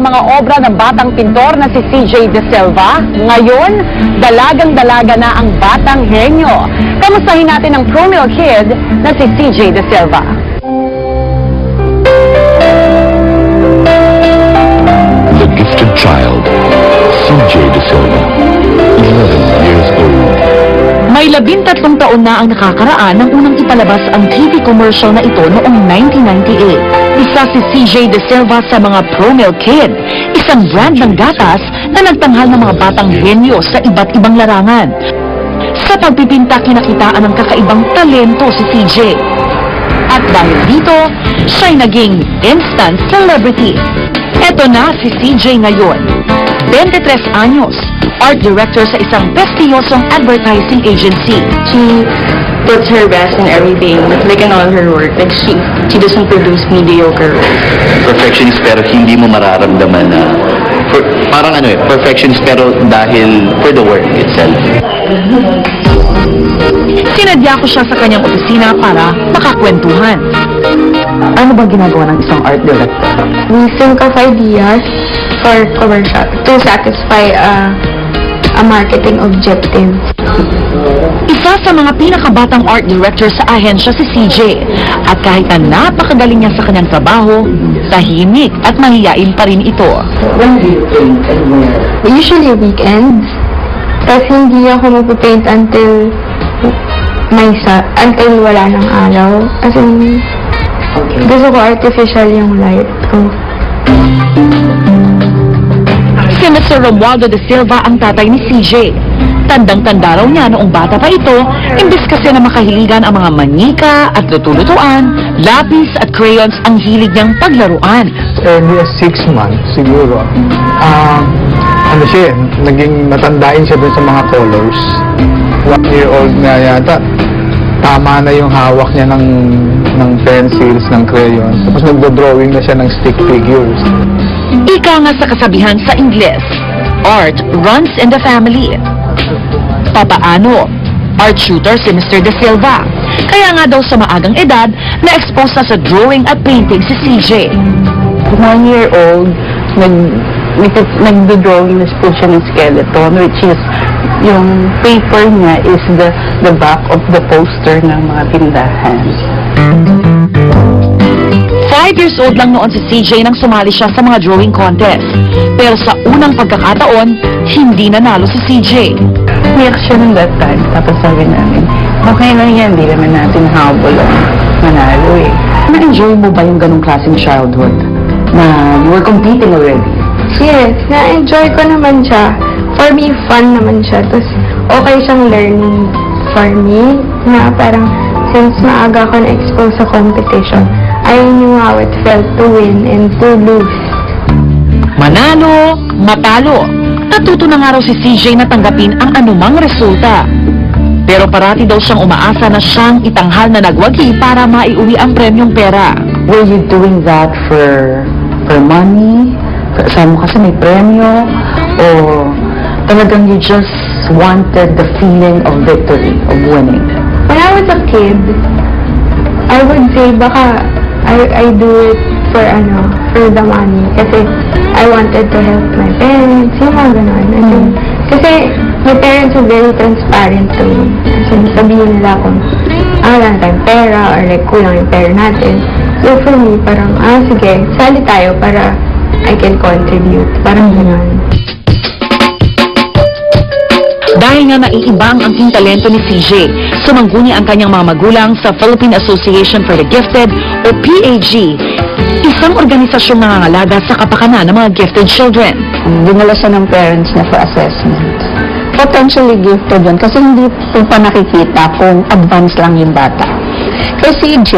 ang mga obra ng batang pintor na si CJ De Silva. Ngayon, dalagang-dalaga na ang batang henyo. Kamustahin natin ang Promil Kid na si CJ De Silva. The gifted child, CJ De Silva, 11 years old. May labintatlong taon na ang nakakaraan nang unang ipalabas ang TV commercial na ito noong 1998. Isa si CJ De Silva sa mga Promil Kid, isang brand ng gatas na nagtanghal ng mga batang henyo sa iba't ibang larangan. Sa pagpipinta kinakitaan ng kakaibang talento si CJ. At dahil dito, siya'y naging instant celebrity. Eto na si CJ ngayon. 23 anyos, art director sa isang prestiyosong advertising agency. she puts her best in everything, like in all her work. Like she, she doesn't produce mediocre work. perfectionist pero hindi mo mararamdaman na for, parang ano eh, perfectionist pero dahil for the work itself. Sinadya ko siya sa kanyang opisina para makakwentuhan. Ano ba ginagawa ng isang art director? We think of ideas for commercial to satisfy a, a marketing objective. Sa mga pinakabatang art director sa ahensya si CJ. At kahit na napakagaling niya sa kanyang trabaho, tahimik at mahiyain pa rin ito. Usually weekends. Tapos hindi ako magpapaint until may sa until wala ng araw. As in, gusto ko artificial yung light ko. Si Mr. Romualdo de Silva ang tatay ni CJ. Tandang-tanda raw niya noong bata pa ito, imbis kasi na makahiligan ang mga manika at luto-lutuan, lapis at crayons ang hilig niyang paglaruan. early as six months siguro, um, ano siya, naging matandain siya dun sa mga colors. One year old na yata, tama na yung hawak niya ng, ng pencils, ng crayons. Tapos nagdo-drawing na siya ng stick figures. Ika nga sa kasabihan sa Ingles, art runs in the family. Papaano? Art shooter si Mr. De Silva. Kaya nga daw sa maagang edad, na-expose na sa drawing at painting si CJ. One year old, nag, nag- nagdo-drawing na siya ng skeleton, which is yung paper niya is the the back of the poster ng mga tindahan. Years old lang noon si CJ nang sumali siya sa mga drawing contest. Pero sa unang pagkakataon, hindi nanalo si CJ. Umiyak siya ng that time, tapos sabi namin, okay lang yan, di naman natin habol ang manalo eh. Na-enjoy mo ba yung ganong klaseng childhood? Na you were competing already? Yes, na-enjoy ko naman siya. For me, fun naman siya. Tapos, okay siyang learning for me. Na parang, since maaga ko na-expose sa competition, I knew how it felt to win and to lose. Manalo, matalo. Natuto na nga raw si CJ na tanggapin ang anumang resulta. Pero parati daw siyang umaasa na siyang itanghal na nagwagi para maiuwi ang premyong pera. Were you doing that for for money? Kasama mo kasi may premyo? O talagang you just wanted the feeling of victory, of winning? When I was a kid, I would say baka I, I do it for ano, for the money. Kasi I wanted to help my parents, yung mga ganun. As in, kasi my parents are very transparent to me. In, sabihin nila kung ah, wala tayong pera or like kulang yung pera natin. So for me, parang, ah, sige, sali tayo para I can contribute. Parang ganun. Dahil nga naiiba ang talento ni CJ, sumangguni ang kanyang mga magulang sa Philippine Association for the Gifted o PAG, isang organisasyong nangangalaga sa kapakanan ng mga gifted children. Dinala siya ng parents niya for assessment. Potentially gifted yun kasi hindi po pa nakikita kung advanced lang yung bata. Kasi CJ,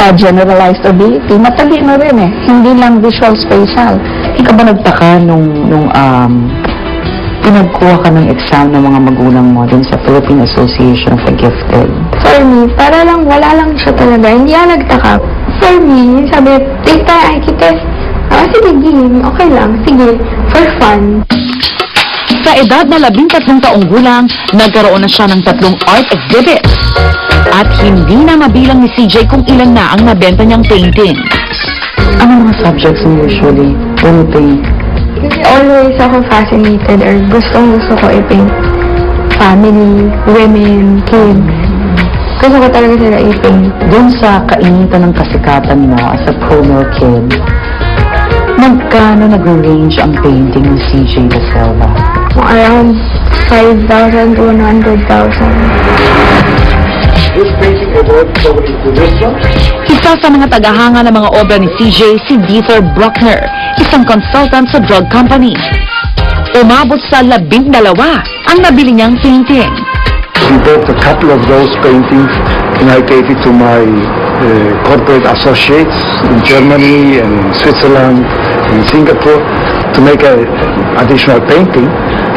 uh, generalized ability, matalino rin eh. Hindi lang visual spatial. Hindi ka ba nagtaka nung, nung um, pinagkuha ka ng exam ng mga magulang mo din sa Philippine Association for Gifted? For me, para lang, wala lang siya talaga. Hindi ako nagtaka. For me, sabi, take tayo IQ test. Ah, sige, game. Okay lang. Sige, for fun. Sa edad na labing tatlong taong gulang, nagkaroon na siya ng tatlong art exhibits. At hindi na mabilang ni CJ kung ilan na ang nabenta niyang painting. Ano mga subjects mo usually when you paint? Kasi always ako fascinated or gustong gusto ko i-paint family, women, kids. Gusto ko talaga sila i-paint. Doon sa kainitan ng kasikatan mo as a pro kid, magkano nag-range ang painting ni CJ De Silva? Around 5,000 to 100,000. Isa sa mga tagahanga ng mga obra ni CJ si Dieter Bruckner, isang consultant sa drug company. Umabot sa labindalawa ang nabili niyang painting. We bought a couple of those paintings and I gave it to my uh, corporate associates in Germany and Switzerland and Singapore to make a additional painting.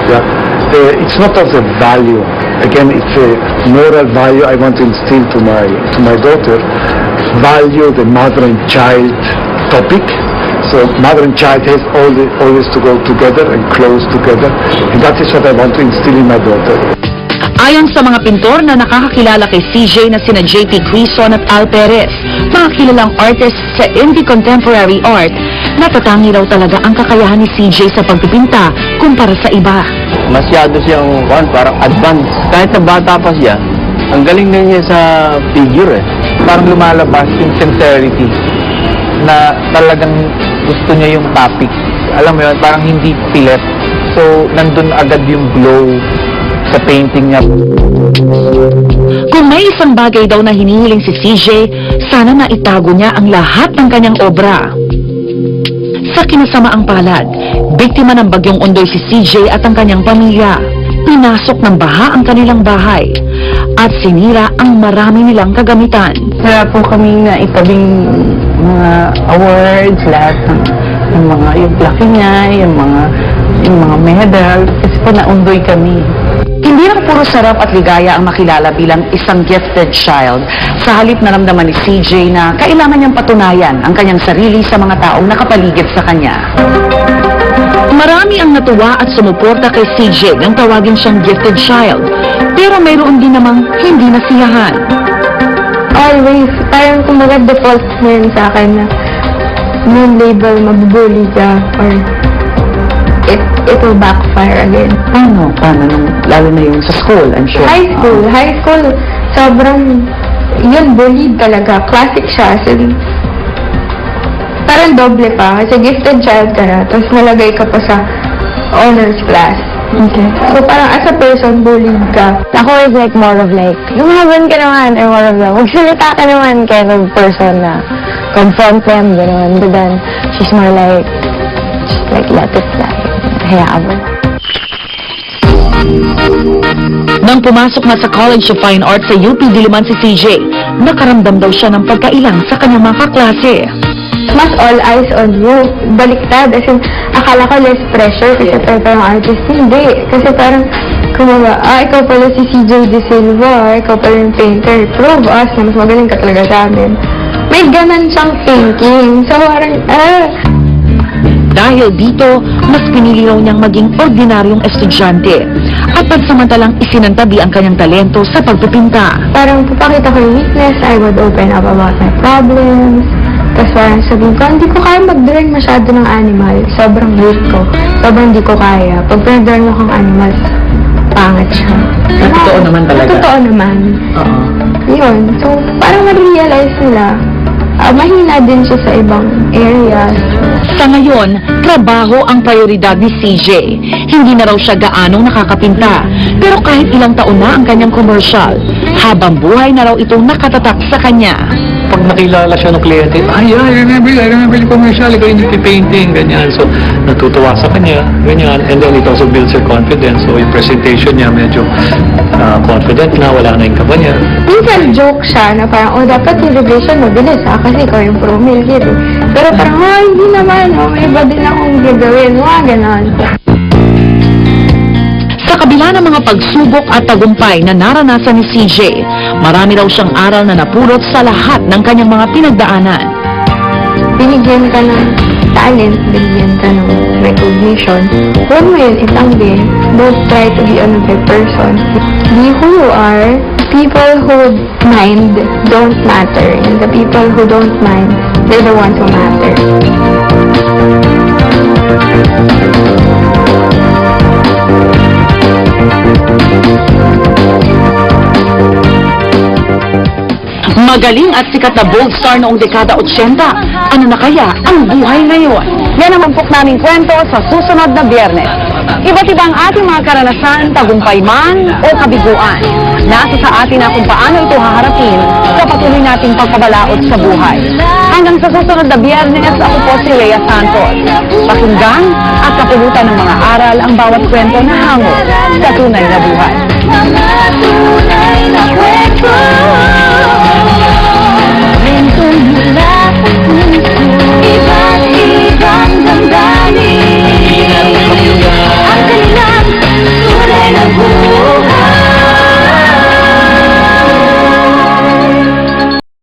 Yeah. Uh, it's not of the value. Again, it's a moral value I want to instill to my to my daughter. Value the mother and child topic. So mother and child has always, always to go together and close together. And that is what I want to instill in my daughter. Ayon sa mga pintor na nakakakilala kay CJ na sina JP Quizon at Al Perez, mga kilalang artists sa indie contemporary art, natatangi raw talaga ang kakayahan ni CJ sa pagpipinta kumpara sa iba. Masyado siyang, one, parang advanced. Kahit na bata pa siya, ang galing na niya sa figure eh. Parang lumalabas yung sincerity na talagang gusto niya yung topic. Alam mo yun, parang hindi pilit. So, nandun agad yung glow sa painting niya. Kung may isang bagay daw na hinihiling si CJ, sana na itago niya ang lahat ng kanyang obra. Sa kinasamaang palad, biktima ng bagyong undoy si CJ at ang kanyang pamilya. Pinasok ng baha ang kanilang bahay at sinira ang marami nilang kagamitan. Wala po kaming naitabing mga awards, lahat ng yung mga yung plaque niya, yung mga yung mga medal, kasi po naundoy kami. Hindi lang puro sarap at ligaya ang makilala bilang isang gifted child. Sa halip naramdaman ni CJ na kailangan niyang patunayan ang kanyang sarili sa mga taong nakapaligid sa kanya. Marami ang natuwa at sumuporta kay CJ nang tawagin siyang gifted child. Pero mayroon din namang hindi nasiyahan. Always, parang kumbaga default na yun sa akin na yung label mabubully ka or it, it will backfire again. Paano? Paano nung, lalo na yung sa school, I'm sure. High school, high school, sobrang, yun, bullied talaga. Classic siya. As in, parang doble pa. Kasi gifted child ka na, tapos nalagay ka pa sa honors class. Okay. So parang as a person, bullied ka. Ako is like more of like, lumaban ka naman, or more of the, magsalita ka naman kind of person na confront them, gano'n. But then, she's more like, just like, let it fly. Hayaan mo. Nang pumasok na sa College of Fine Arts sa UP Diliman si CJ, nakaramdam daw siya ng pagkailang sa kanyang mga kaklase. Mas all eyes on you. Baliktad. As in, akala ko less pressure kasi yeah. parang artist. Hindi. Kasi parang, kumaga, ah, ikaw pala si CJ De Silva, ah, ikaw pala yung painter. Prove us na mas magaling ka talaga sa amin. May ganan siyang thinking. So parang, ah, Dahil dito, mas pinili raw niyang maging ordinaryong estudyante at pagsamantalang isinantabi ang kanyang talento sa pagpipinta. parang papakita ko yung weakness, I would open up about my problems. Tapos parang sabihin ko, hindi ko kaya mag-drawing masyado ng animal. Sobrang weak ko. Sobrang hindi ko kaya. Pag pinag-drawing mo kang animals, pangit siya. Na totoo naman talaga. Totoo naman. Oo. Yun. So, parang ma-realize nila, ah, mahina din siya sa ibang areas. Sa ngayon, trabaho ang prioridad ni CJ. Hindi na raw siya gaanong nakakapinta. Pero kahit ilang taon na ang kanyang commercial, habang buhay na raw itong nakatatak sa kanya. Pag nakilala siya ng kliyente, ay, yeah, I remember, I remember yung commercial, ikaw yung painting, ganyan. So, natutuwa sa kanya, ganyan. And then it also builds her confidence. So, yung presentation niya medyo ah, confident na, wala na yung kaba niya. Minsan joke siya na parang, oh, dapat yung revision mabilis ha, kasi ikaw yung pro meal kid eh. Pero parang, oh, hindi naman, oh, may iba din akong gagawin, mga ganon. Kabila ng mga pagsubok at tagumpay na naranasan ni CJ, marami raw siyang aral na napulot sa lahat ng kanyang mga pinagdaanan. Binigyan ka ng talent, binigyan ka ng recognition. Huwag mo yun itanggi. Don't try to be another person. Be who you are. People who mind don't matter. And the people who don't mind, they're the ones who matter. Magaling at sikat na bold star noong dekada 80. Ano na kaya ang buhay ngayon? Yan ang mampok naming kwento sa susunod na biyernes. Iba't ibang ating mga karanasan, tagumpay man o kabiguan. Nasa sa atin na kung paano ito haharapin sa patuloy nating pagpabalaot sa buhay. Hanggang sa susunod na biyernes, ako po si Rhea Santos. Pakinggan at kapulutan ng mga aral ang bawat kwento na hango sa tunay na buhay.